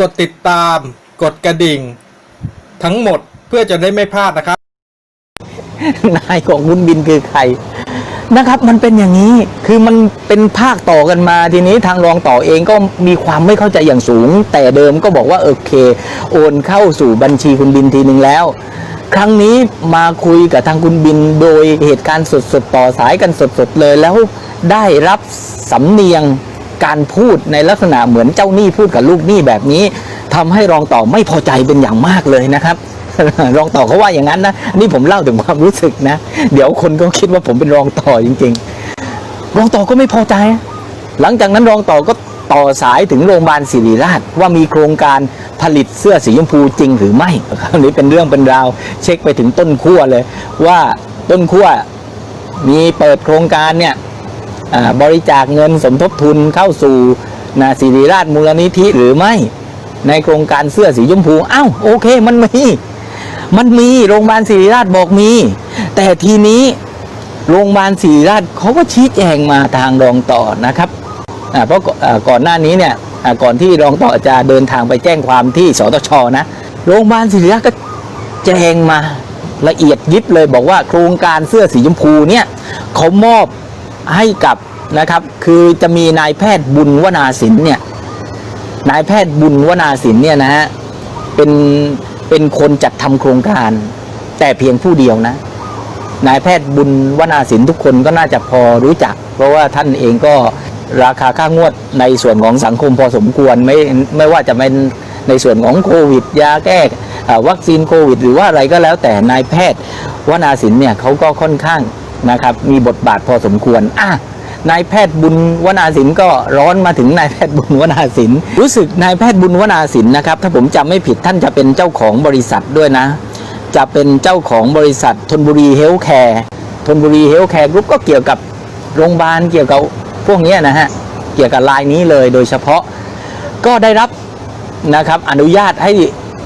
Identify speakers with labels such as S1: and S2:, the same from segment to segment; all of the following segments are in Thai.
S1: กดติดตาม กดกระดิ่ง ทั้งหมดเพื่อจะได้ไม่พลาดนะครับ
S2: นายของคุณบินคือใครนะครับ มันเป็นอย่างนี้คือมันเป็นภาคต่อกันมาทีนี้ทางรองต่อเองก็มีความไม่เข้าใจอย่างสูง แต่เดิมก็บอกว่าโอเค โอนเข้าสู่บัญชีคุณบินทีหนึ่งแล้ว ครั้งนี้มาคุยกับทางคุณบินโดยเหตุการณ์สดๆต่อสายกันสดๆเลยแล้วได้รับสำเนียง การพูดในลักษณะเหมือนเจ้าหนี้พูดกับลูกหนี้แบบนี้ทำให้รองต่อไม่พอใจเป็นอย่างมากเลยนะครับรองต่อเขาว่าอย่างนั้นนะนี่ผมเล่าถึงความรู้สึกนะ เดี๋ยวคนก็คิดว่าผมเป็นรองต่อจริง ๆ รองต่อก็ไม่พอใจ หลังจากนั้นรองต่อก็ต่อสายถึงโรงพยาบาลศิริราชว่ามีโครงการผลิตเสื้อสีชมพูจริงหรือไม่คราวนี้เป็นเรื่องเป็นราว เช็คไปถึงต้นขั้วเลย ว่าต้นขั้วมีเปิดโครงการเนี่ย บริจาคเงินสมทบทุนเข้าสู่นาศิริราชมูลนิธิหรือไม่ ในโครงการเสื้อสีชมพูอ้าวโอเคมันมี มันมีโรงพยาบาลศิริราชบอกมี แต่ทีนี้โรงพยาบาลศิริราชเขาก็ชี้แจงมาทางรองต่อนะครับเพราะก่อนอ่าก่อนหน้านี้เนี่ยก่อนที่รองต่อจะเดินทางไปแจ้งความที่สตชนะโรงพยาบาลศิริราชก็แจ้งมาละเอียดยิบเลยบอกว่าโครงการเสื้อสีชมพูเนี่ยเขามอบ ให้กับนะครับ คือจะมีนายแพทย์บุญวนาสินเนี่ยนายแพทย์บุญวนาสินเนี่ยนะฮะเป็นเป็นคนจัดทำโครงการ แต่เพียงผู้เดียวนะนายแพทย์บุญวนาสินทุกคนก็น่าจะพอรู้จัก เพราะว่าท่านเองก็ราคาค่างวดในส่วนของสังคมพอสมควรไม่ไม่ว่าจะเป็นในส่วนของโควิด ยาแก้วัคซีนโควิด หรือว่าอะไรก็แล้วแต่นายแพทย์วนาสินเนี่ยเขาก็ค่อนข้าง นะครับ มีบทบาทพอสมควรอะนายแพทย์บุญวนาสินก็ร้อนมาถึงนายแพทย์บุญวนาสิน รู้สึกนายแพทย์บุญวนาสินนะครับ ถ้าผมจำไม่ผิดท่านจะเป็นเจ้าของบริษัทด้วยนะ จะเป็นเจ้าของบริษัทธนบุรีเฮลท์แคร์ธนบุรีเฮลท์แคร์กรุ๊ปก็เกี่ยวกับโรงพยาบาลเกี่ยวกับพวกนี้นะฮะเกี่ยวกับลายนี้เลยโดยเฉพาะก็ได้รับนะครับอนุญาตให้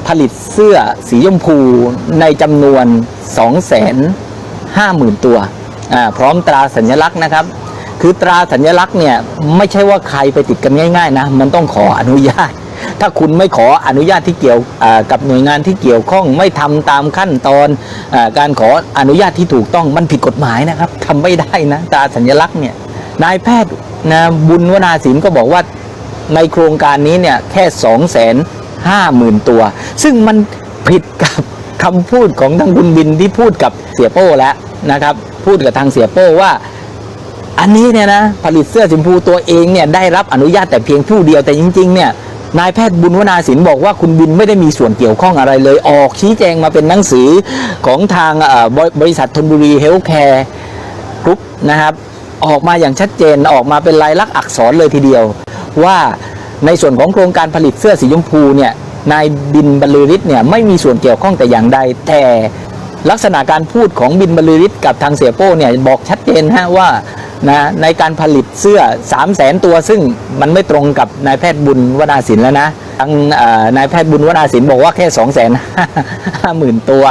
S2: ผลิตเสื้อสีชมพูในจำนวน 250,000 ตัวอ่า พร้อมตราสัญลักษณ์นะครับ คือตราสัญลักษณ์เนี่ยไม่ใช่ว่าใครไปติดกันง่าย ๆ นะ มันต้องขออนุญาต ถ้าคุณไม่ขออนุญาตที่เกี่ยวกับหน่วยงานที่เกี่ยวข้องไม่ทำตามขั้นตอนอการขออนุญาตที่ถูกต้องมันผิดกฎหมายนะครับทำไม่ได้นะตราสัญลักษณ์เนี่ยนายแพทย์นะบุญวนาสินก็บอกว่าในโครงการนี้เนี่ยแค่2 5 0 0 0 0ตัว ซึ่งมันผิดกับคำพูดของทางคุณบินที่พูดกับเสียโป้แล้วนะครับ พูดกับทางเสียโป้ว่า อันนี้เนี่ยนะผลิตเสื้อสีชมพูตัวเองเนี่ยได้รับอนุญาตแต่เพียงผู้เดียวแต่จริงๆเนี่ยนายแพทย์บุญวนาสินบอกว่าคุณบินไม่ได้มีส่วนเกี่ยวข้องอะไรเลย ออกชี้แจงมาเป็นหนังสือของทางบริบริษัทธนบุรีเฮลท์แคร์กรุ๊ปนะครับออกมาอย่างชัดเจนออกมาเป็นลายลักษณ์อักษรเลยทีเดียว ว่าในส่วนของโครงการผลิตเสื้อสีชมพูเนี่ยนายบินบรรลือฤทธิ์เนี่ยไม่มีส่วนเกี่ยวข้องแต่อย่างใด แต่ ลักษณะการพูดของบินบรรลือฤทธิ์กับทางเสียโป้เนี่ยบอกชัดเจนฮะว่านะในการผลิตเสื้อ 3 0 0แสนตัวซึ่งมันไม่ตรงกับนายแพทย์บุญวนาสินแล้วนะทางนายแพทย์บุญวนาสินบอกว่าแค่2 5 0 0 0 0 ตัว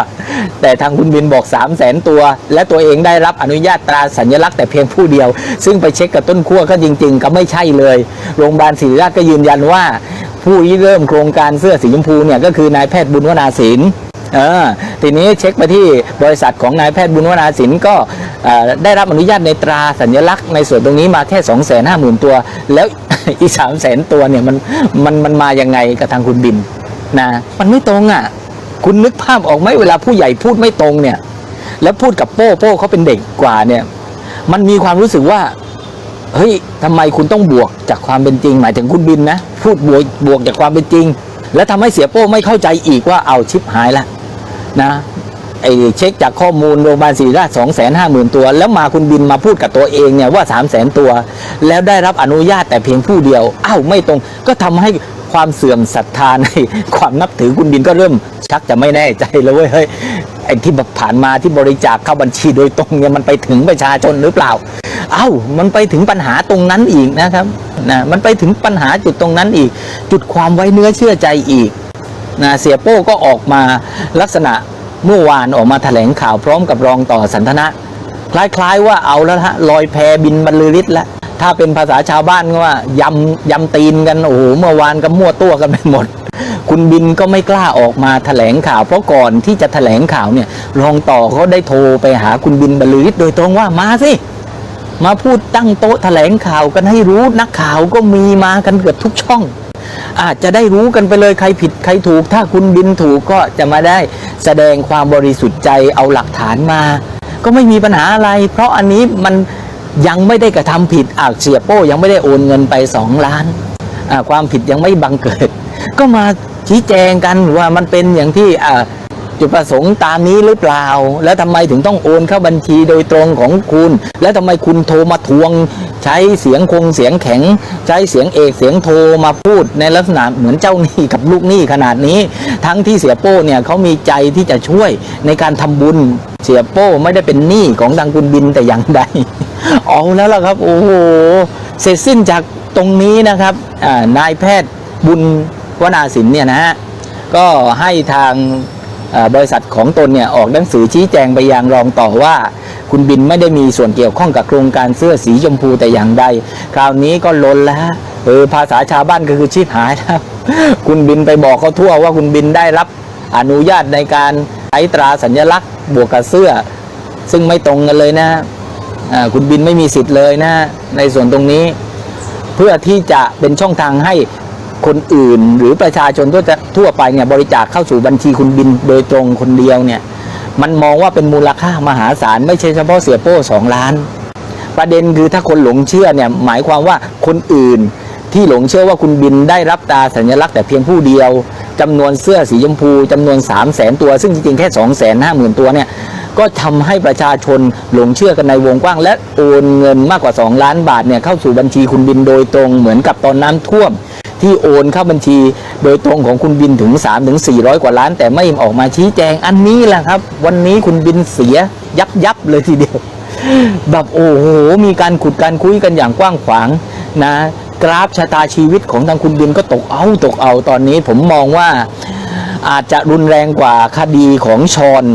S2: แต่ทางคุณบินบอก 3 0 0แสนตัว และตัวเองได้รับอนุญาตตราสัญลักษณ์แต่เพียงผู้เดียว ซึ่งไปเช็คกับต้นขั้วก็จริง ๆ ก็ไม่ใช่เลย โรงพยาบาลศิริราชก็ยืนยันว่า ผู้ริเริ่มโครงการเสื้อสีชมพูเนี่ยก็คือนายแพทย์บุญวนาสิน เออทีนี้เช็คไปที่บริษัทของนายแพทย์บุญวนาสินก็ได้รับอนุญาตในตราสัญลักษณ์ในส่วนตรงนี้มาแค่2 5 0 0 0 0ตัว แล้วอีก3 0 0 0 0ตัวเนี่ยมันมันมันมายังไงกับทางคุณบินนะมันไม่ตรงอะ คุณนึกภาพออกไหมเวลาผู้ใหญ่พูดไม่ตรงเนี่ย แล้วพูดกับโป้โป้เขาเป็นเด็กกว่าเนี่ย มันมีความรู้สึกว่าเฮ้ยทำไมคุณต้องบวกจากความเป็นจริง หมายถึงคุณบินนะ พูดบวกบวกจากความเป็นจริง แล้วทำให้เสียโป้ไม่เข้าใจอีกว่าเอาชิปหายละ นะไอเช็คจากข้อมูลโรงพยาบาลศิริราชสองแสนห้าหมื่นตัว แล้วมาคุณบินมาพูดกับตัวเองเนี่ยว่าสามแสนตัว แล้วได้รับอนุญาตแต่เพียงผู้เดียวอ้าวไม่ตรงก็ทำให้ความเสื่อมศรัทธาในความนับถือคุณบินก็เริ่มชักจะไม่แน่ใจแล้วเว้ยเฮ้ยไอ้ที่ผ่านมาที่บริจาคเข้าบัญชีโดยตรงเนี่ยมันไปถึงประชาชนหรือเปล่า เอ้ามันไปถึงปัญหาตรงนั้นอีกนะครับนะมันไปถึงปัญหาจุดตรงนั้นอีก จุดความไว้เนื้อเชื่อใจอีก นะเสียโป้ก็ออกมาลักษณะเมื่อวานออกมาแถลงข่าวพร้อมกับรองต่อสันทนะ คล้ายๆว่าเอาแล้วฮะลอยแพบินบรรลือฤทธิ์แล้วถ้าเป็นภาษาชาวบ้านก็ว่ายำยำตีนกันโอ้โหเมื่อวานก็มั่วตัวกันไปหมด คุณบินก็ไม่กล้าออกมาแถลงข่าว เพราะก่อนที่จะแถลงข่าวเนี่ยรองต่อเขาได้โทรไปหาคุณบินบรรลือฤทธิ์โดยตรงว่ามาสิมาพูดตั้งโต๊ะแถลงข่าวกันให้รู้นักข่าวก็มีมากันเกือบทุกช่อง อาจจะได้รู้กันไปเลยใครผิดใครถูก ถ้าคุณบินถูกก็จะมาได้แสดงความบริสุทธิ์ใจเอาหลักฐานมา ก็ไม่มีปัญหาอะไร เพราะอันนี้มันยังไม่ได้กระทำผิดอาเสียโป้ยังไม่ได้โอนเงินไปสองล้าน ความผิดยังไม่บังเกิด ก็มาชี้แจงกันว่ามันเป็นอย่างที่ จุดประสงค์ตามนี้หรือเปล่า แล้วทำไมถึงต้องโอนเข้าบัญชีโดยตรงของคุณ แล้วทำไมคุณโทรมาทวง ใช้เสียงคงเสียงแข็ง ใช้เสียงเอกเสียงโทรมาพูดในลักษณะเหมือนเจ้าหนี้กับลูกหนี้ขนาดนี้ ทั้งที่เสียโป้เนี่ยเขามีใจที่จะช่วยในการทำบุญเสียโป้ไม่ได้เป็นหนี้ของทางคุณบินแต่อย่างใดเอาแล้วล่ะครับ โอ้โหเสร็จสิ้นจากตรงนี้นะครับนายแพทย์บุญวนาสินเนี่ยนะฮะก็ให้ทาง บริษัทของตนเนี่ยออกหนังสือชี้แจงไปยังรองต่อว่า คุณบินไม่ได้มีส่วนเกี่ยวข้องกับโครงการเสื้อสีชมพูแต่อย่างใด คราวนี้ก็ลนแล้วเออภาษาชาวบ้านก็คือชิบหายแล้วคุณบินไปบอกเขาทั่วว่าคุณบินได้รับอนุญาตในการใช้ตราสัญลักษณ์ บวกกับเสื้อ ซึ่งไม่ตรงกันเลยนะคุณบินไม่มีสิทธิ์เลยนะ ในส่วนตรงนี้ เพื่อที่จะเป็นช่องทางให้ คนอื่น หรือประชาชนทั่วไปเนี่ยบริจาคเข้าสู่บัญชีคุณบินโดยตรงคนเดียวเนี่ยมันมองว่าเป็นมูลค่ามหาศาลไม่ใช่เฉพาะเสียโป้สองล้าน ประเด็นคือถ้าคนหลงเชื่อเนี่ยหมายความว่าคนอื่นที่หลงเชื่อว่าคุณบินได้รับตาสัญลักษณ์แต่เพียงผู้เดียวจำนวนเสื้อสีชมพูจำนวน 3 0 0แสนตัว ซึ่งจริงๆแค่ 2 5 0 0 0 0 ตัวเนี่ยก็ทำให้ประชาชนหลงเชื่อกันในวงกว้าง และโอนเงินมากกว่า 2 ล้านบาทเนี่ยเข้าสู่บัญชีคุณบินโดยตรงเหมือนกับตอนน้ำท่วม ที่โอนเข้าบัญชี โดยตรงของคุณบินถึง 3 ถึง 400 กว่าล้าน แต่ไม่ออกมาชี้แจงอันนี้แหละครับ วันนี้คุณบินเสียยับยับเลยทีเดียว แบบโอ้โห มีการขุดการคุยกันอย่างกว้างขวางนะกราฟชะตาชีวิตของทางคุณบินก็ตกเอาตกเอาตอนนี้ผมมองว่าอาจจะรุนแรงกว่าคดีของชอน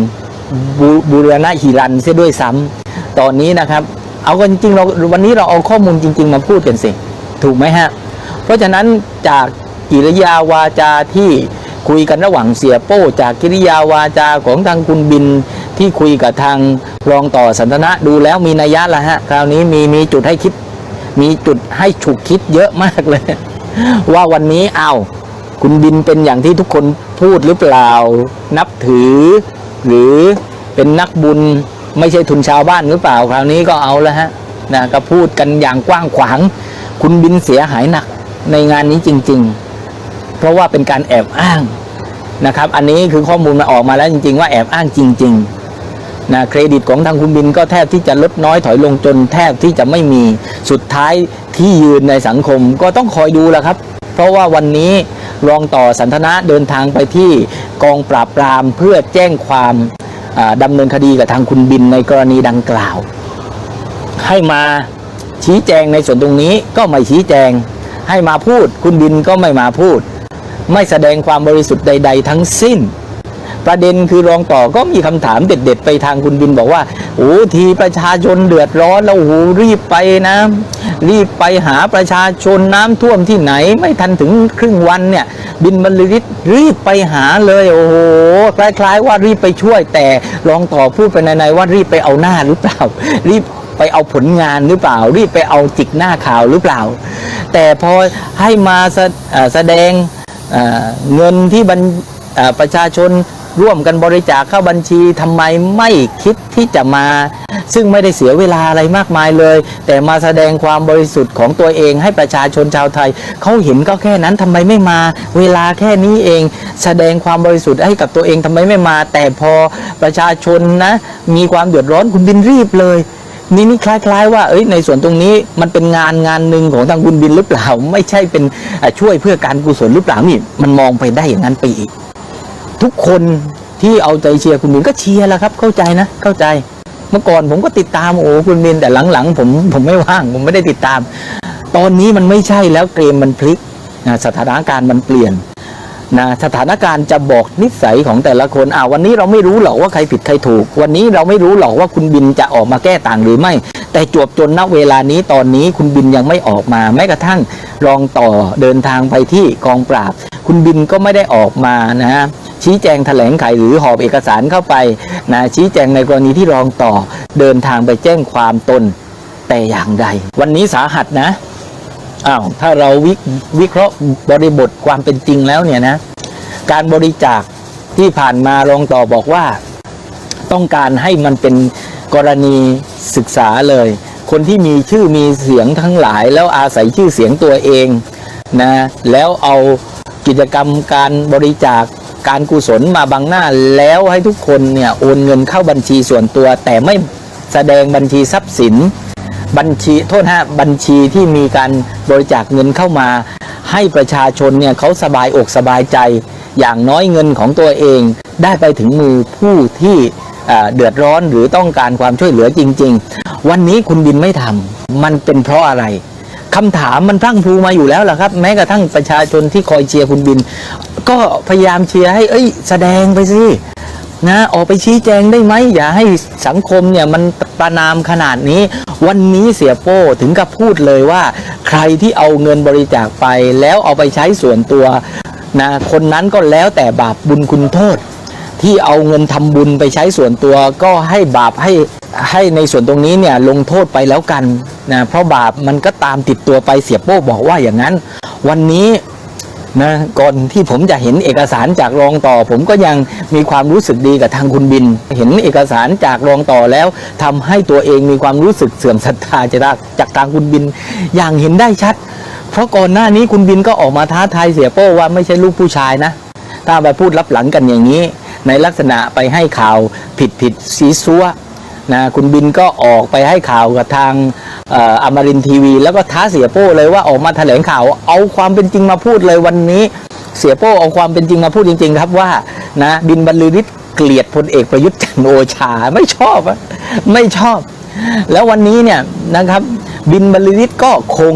S2: บุบุรณะหิรันเสียด้วยซ้ำตอนนี้นะครับ เอากันจริงๆเราวันนี้เราเอาข้อมูลจริง ๆ มาพูดกันสิ ถูกไหมฮะ เพราะฉะนั้นจากกิริยาวาจาที่คุยกันระหว่างเสียโป้ จากกิริยาวาจาของทางคุณบินที่คุยกับทางรองต่อสันทนะดูแล้วมีนัยยะละฮะ คราวนี้มีมีจุดให้คิด มีจุดให้ฉุกคิดเยอะมากเลย ว่าวันนี้เอาคุณบินเป็นอย่างที่ทุกคนพูดหรือเปล่า นับถือ หรือเป็นนักบุญไม่ใช่ทุนชาวบ้านหรือเปล่า คราวนี้ก็เอาแล้วฮะนะก็พูดกันอย่างกว้างขวาง คุณบินเสียหายหนัก ในงานนี้จริง ๆ เพราะว่าเป็นการแอบอ้างนะครับ อันนี้คือข้อมูลมาออกมาแล้วจริง ๆ ว่าแอบอ้างจริงๆนะเครดิตของทางคุณบินก็แทบที่จะลดน้อยถอยลงจนแทบที่จะไม่มีสุดท้ายที่ยืนในสังคมก็ต้องคอยดูแหละครับ เพราะว่าวันนี้รองต่อสันทนะเดินทางไปที่กองปราบปรามเพื่อแจ้งความอ่าดำเนินคดีกับทางคุณบินในกรณีดังกล่าว ให้มาชี้แจงในส่วนตรงนี้ก็ไม่ชี้แจง ให้มาพูด คุณบินก็ไม่มาพูด ไม่แสดงความบริสุทธิ์ใด ๆ ทั้งสิ้น ประเด็นคือรองต่อก็มีคำถามเด็ด ๆ ไปทางคุณบินบอกว่าโอ้ทีประชาชนเดือดร้อนแล้วโหรีบไปนะ รีบไปหาประชาชนน้ำท่วมที่ไหน ไม่ทันถึงครึ่งวันเนี่ย บินบรรลือฤทธิ์รีบไปหาเลยโอ้โหคล้าย ๆ ว่ารีบไปช่วยแต่รองต่อพูดไปในๆว่ารีบไปเอาหน้าหรือเปล่า รีบ ไปเอาผลงานหรือเปล่า รีบไปเอาจิกหน้าข่าวหรือเปล่า แต่พอให้มาแสแสดงเงินที่ประชาชนร่วมกันบริจาคเข้าบัญชีทำไมไม่คิดที่จะมา ซึ่งไม่ได้เสียเวลาอะไรมากมายเลย แต่มาแสดงความบริสุทธิ์ของตัวเองให้ประชาชนชาวไทยเขาเห็นก็แค่นั้นทำไมไม่มา เวลาแค่นี้เอง แสดงความบริสุทธิ์ให้กับตัวเองทำไมไม่มา แต่พอประชาชนนะมีความเดือดร้อนคุณบินรีบเลย นี่นี่คล้าย ๆ ว่าเอ้ยในส่วนตรงนี้มันเป็นงานงานหนึ่งของทางคุณบินหรือเปล่า ไม่ใช่เป็นช่วยเพื่อการกุศลหรือเปล่านี่มันมองไปได้อย่างนั้นไปอีก ทุกคนที่เอาใจเชียร์คุณบินก็เชียร์แล้วครับ เข้าใจนะ เข้าใจ เมื่อก่อนผมก็ติดตามโอ้คุณบินแต่หลังๆ ผมผมไม่ว่างผมไม่ได้ติดตาม ตอนนี้มันไม่ใช่แล้วเกมมันพลิกสถานการณ์มันเปลี่ยน นะสถานการณ์จะบอกนิสัยของแต่ละคนอ่าวันนี้เราไม่รู้หรอกว่าใครผิดใครถูก วันนี้เราไม่รู้หรอกว่าคุณบินจะออกมาแก้ต่างหรือไม่ แต่จวบจนณเวลานี้ตอนนี้คุณบินยังไม่ออกมา แม้กระทั่งรองต่อเดินทางไปที่กองปราบ คุณบินก็ไม่ได้ออกมานะฮะชี้แจงแถลงไขหรือหอบเอกสารเข้าไปนะชี้แจงในกรณีที่รองต่อเดินทางไปแจ้งความตนแต่อย่างใด วันนี้สาหัสนะ อ้าวถ้าเราวิวิเคราะห์บริบทความเป็นจริงแล้วเนี่ยนะ การบริจาคที่ผ่านมารองต่อบอกว่า ต้องการให้มันเป็นกรณีศึกษาเลย คนที่มีชื่อมีเสียงทั้งหลาย แล้วอาศัยชื่อเสียงตัวเองนะแล้วเอากิจกรรมการบริจาคการกุศลมาบังหน้าแล้วให้ทุกคนเนี่ยโอนเงินเข้าบัญชีส่วนตัว แต่ไม่แสดงบัญชีทรัพย์สิน บัญชีโทษฮะบัญชีที่มีการบริจาคเงินเข้ามา ให้ประชาชนเนี่ยเขาสบายอกสบายใจ อย่างน้อยเงินของตัวเอง ได้ไปถึงมือผู้ที่เดือดร้อนหรือต้องการความช่วยเหลือจริง ๆ วันนี้คุณบินไม่ทำมันเป็นเพราะอะไรคำถามมันพรั่งพรูมาอยู่แล้วล่ะครับ แม้กระทั่งประชาชนที่คอยเชียร์คุณบิน ก็พยายามเชียร์ให้ เอ้ย แสดงไปสินะออกไปชี้แจงได้ไหมอย่าให้สังคมเนี่ยมันประนามขนาดนี้ วันนี้เสียโป้ถึงกับพูดเลยว่า ใครที่เอาเงินบริจาคไป แล้วเอาไปใช้ส่วนตัวนะคนนั้นก็แล้วแต่บาปบุญคุณโทษ ที่เอาเงินทำบุญไปใช้ส่วนตัว ก็ให้บาปให้ให้ในส่วนตรงนี้เนี่ยลงโทษไปแล้วกันนะเพราะบาปมันก็ตามติดตัวไปเสียโป้บอกว่าอย่างนั้น วันนี้ นะก่อนที่ผมจะเห็นเอกสารจากรองต่อ ผมก็ยังมีความรู้สึกดีกับทางคุณบิน เห็นเอกสารจากรองต่อแล้วทำให้ตัวเองมีความรู้สึกเสื่อมศรัทธาจากจากทางคุณบิน อย่างเห็นได้ชัด เพราะก่อนหน้านี้คุณบินก็ออกมาท้าทายเสียโป้ว่าไม่ใช่ลูกผู้ชายนะ ถ้าไปพูดรับหลังกันอย่างนี้ ในลักษณะไปให้ข่าวผิดผิดซีซัวนะคุณบินก็ออกไปให้ข่าวกับทาง อมรินทีวี แล้วก็ท้าเสียโป้เลยว่าออกมาแถลงข่าว เอาความเป็นจริงมาพูดเลยวันนี้ เสียโป้เอาความเป็นจริงมาพูดจริง ๆ ครับว่านะบินบรรลือฤทธิ์เกลียดพลเอกประยุทธ์จันโอชาไม่ชอบอะไม่ชอบ แล้ววันนี้เนี่ยนะครับ บินบรรลือฤทธิ์ก็คง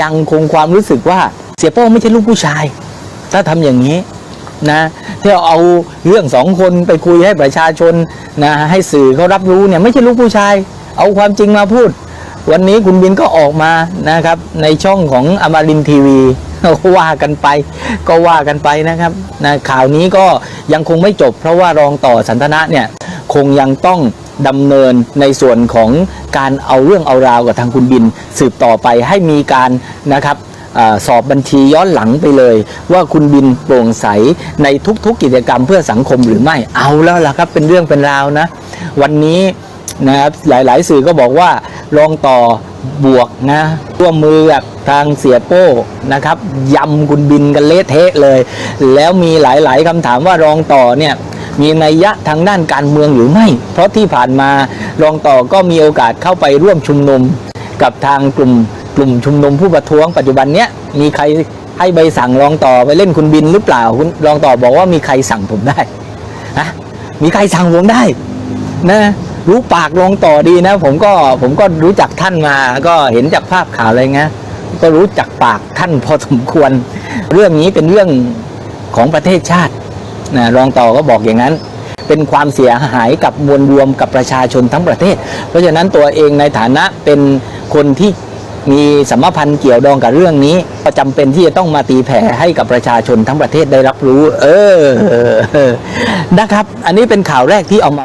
S2: ยังคงความรู้สึกว่าเสียโป้ไม่ใช่ลูกผู้ชาย ถ้าทำอย่างนี้นะที่เอาเรื่องสองคนไปคุยให้ประชาชนนะให้สื่อเขารับรู้เนี่ยไม่ใช่ลูกผู้ชาย เอาความจริงมาพูด วันนี้คุณบินก็ออกมานะครับ ในช่องของอมรินทีวีว่ากันไป ก็ว่ากันไปนะครับนะข่าวนี้ก็ยังคงไม่จบ เพราะว่ารองต่อสันทนะเนี่ยคงยังต้องดำเนินในส่วนของการเอาเรื่องเอาราวกับทางคุณบิน สืบต่อไปให้มีการนะครับอสอบบัญชีย้อนหลังไปเลย ว่าคุณบินโปร่งใสในทุกๆกิจกรรมเพื่อสังคมหรือไม่เอาแล้วล่ะครับเป็นเรื่องเป็นราวนะ วันนี้ นะครับหลาย ๆ สื่อก็บอกว่ารองต่อบวกนะร่วมมือกับทางเสียโป้นะครับยำคุณบินกันเละเทะเลย แล้วมีหลาย ๆคำถามว่ารองต่อเนี่ยมีนัยยะทางด้านการเมืองหรือไม่ เพราะที่ผ่านมารองต่อก็มีโอกาสเข้าไปร่วมชุมนุม กับทางกลุ่มกลุ่มชุมนุมผู้ประท้วงปัจจุบันเนี้ยมีใครให้ใบสั่งรองต่อไปเล่นคุณบินหรือเปล่าคุณรองต่อบอกว่ามีใครสั่งผมได้นะมีใครสั่งผมได้นะ รู้ปากรองต่อดีนะ ผมก็ผมก็รู้จักท่านมาก็เห็นจากภาพข่าวอะไรเงี้ยก็รู้จักปากท่านพอสมควร เรื่องนี้เป็นเรื่องของประเทศชาตินะรองต่อก็บอกอย่างนั้น เป็นความเสียหายกับมวลรวมกับประชาชนทั้งประเทศ เพราะฉะนั้นตัวเองในฐานะเป็นคนที่มีสัมพันธ์เกี่ยวดองกับเรื่องนี้ก็จำเป็นที่จะต้องมาตีแผ่ให้กับประชาชนทั้งประเทศได้รับรู้ เออนะครับ อันนี้เป็นข่าวแรกที่เอามา